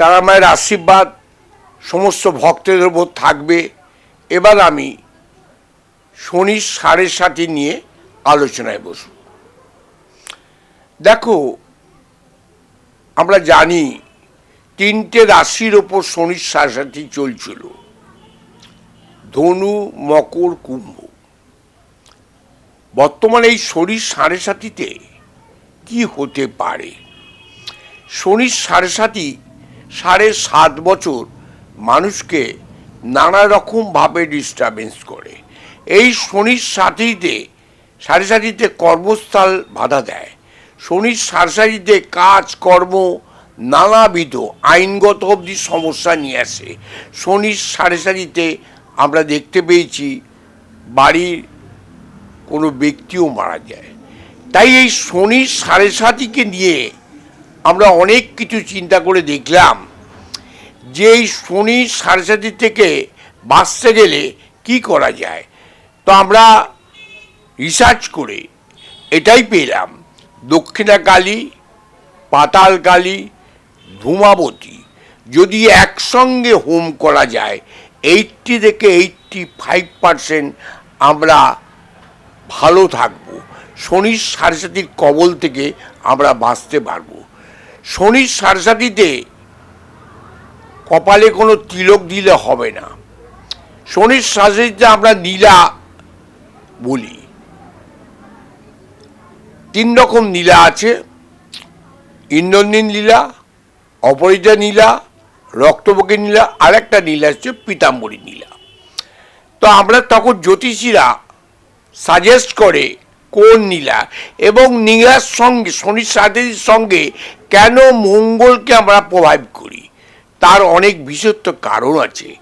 তারা মায়ের আশীর্বাদ, সমস্ত ভক্তদের উপর থাকবে। এবার আমি শনির সাড়ে সাতি নিয়ে আলোচনায় বসব। দেখো, আমরা জানি তিনটে রাশির ওপর শনির সাড়ে চলছিল। ধনু, মকর, কুম্ভ। বর্তমানে এই শনির সাড়ে সাতিতে কি হতে পারে? শনির সাড়ে সাথী সাড়ে সাত বছর মানুষকে নানা রকমভাবে ডিস্টারবেন্স করে। এই শনির সাথীতে, সাড়ে সাথীতে কর্মস্থল বাধা দেয়। শনির সাড়ে সাথীতে কাজ, কর্ম নানাবিধ আইনগত অবধি সমস্যা নিয়ে আসে। শনির সাড়ে সাথীতে আমরা দেখতে পেয়েছি, বাড়ির কোনো ব্যক্তিও মারা যায়। তাই এই শনির সাড়ে সাথীকে নিয়ে আমরা অনেক কিছু চিন্তা করে দেখলাম যে এই শনি সাড়ে সাথী থেকে বাঁচতে গেলে কি করা যায়। তো আমরা রিসার্চ করে এটাই পেলাম। দক্ষিণা কালী পাতাল কালী ধূমাবতী যদি একসঙ্গে হোম করা যায় এইটটি থেকে এইটটি ফাইভ পারসেন্ট আমরা ভালো থাকব। শনির সারসাথীর কবল থেকে আমরা বাঁচতে পারব। শনির সারসাথীতে কপালে কোনো তিলক দিলে হবে না। শনির সারসাথীতে আমরা নীলা বলি। তিন রকম নীলা আছে, ইন্দ্রনীল নীলা অপরিতা নীলা, রক্তবকে নীলা আর একটা নীলা হচ্ছে পীতাম্বরী নীলা। তো আমরা তখন জ্যোতিষীরা সাজেস্ট করে কোন নীলা এবং নীলার সঙ্গে, শনির সাথীর সঙ্গে কেন মঙ্গলকে আমরা প্রভাব করি? তার অনেক বিশেষত্ব কারণ আছে।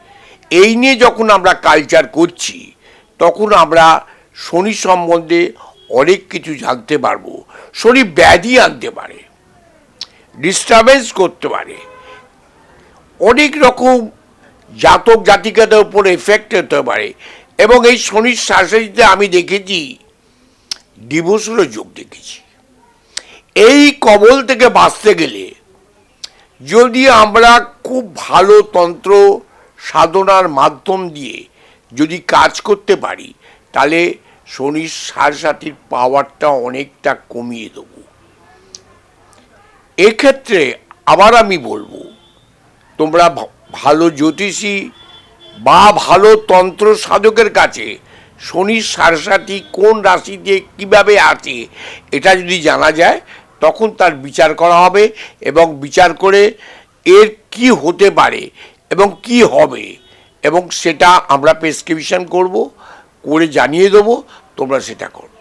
এই নিয়ে যখন আমরা কালচার করছি, তখন আমরা শনি সম্বন্ধে অনেক কিছু জানতে পারব। শনি ব্যাধি আনতে পারে ডিস্টারবেন্স করতে পারে। অনেক রকম জাতক জাতিকাদের উপর এফেক্ট হতে পারে। এবং এই শনির শাসিতে আমি দেখেছি ডিভোর্সেরও যোগ দেখেছি। এই কবল থেকে বাঁচতে গেলে যদি আমরা খুব ভালো তন্ত্র সাধনার মাধ্যম দিয়ে যদি কাজ করতে পারি, তাহলে শনির সারসাথীর পাওয়ারটা অনেকটা কমিয়ে দেবো। এক্ষেত্রে আবার আমি বলব, তোমরা ভালো জ্যোতিষী বা ভালো তন্ত্র সাধকের কাছে শনির সারসাথী কোন রাশিতে কীভাবে আছে, এটা যদি জানা যায় তখন তার বিচার করা হবে এবং বিচার করে এর কি হতে পারে এবং কি হবে এবং সেটা আমরা প্রেসক্রিপশান করব, করে জানিয়ে দেবো, তোমরা সেটা করো।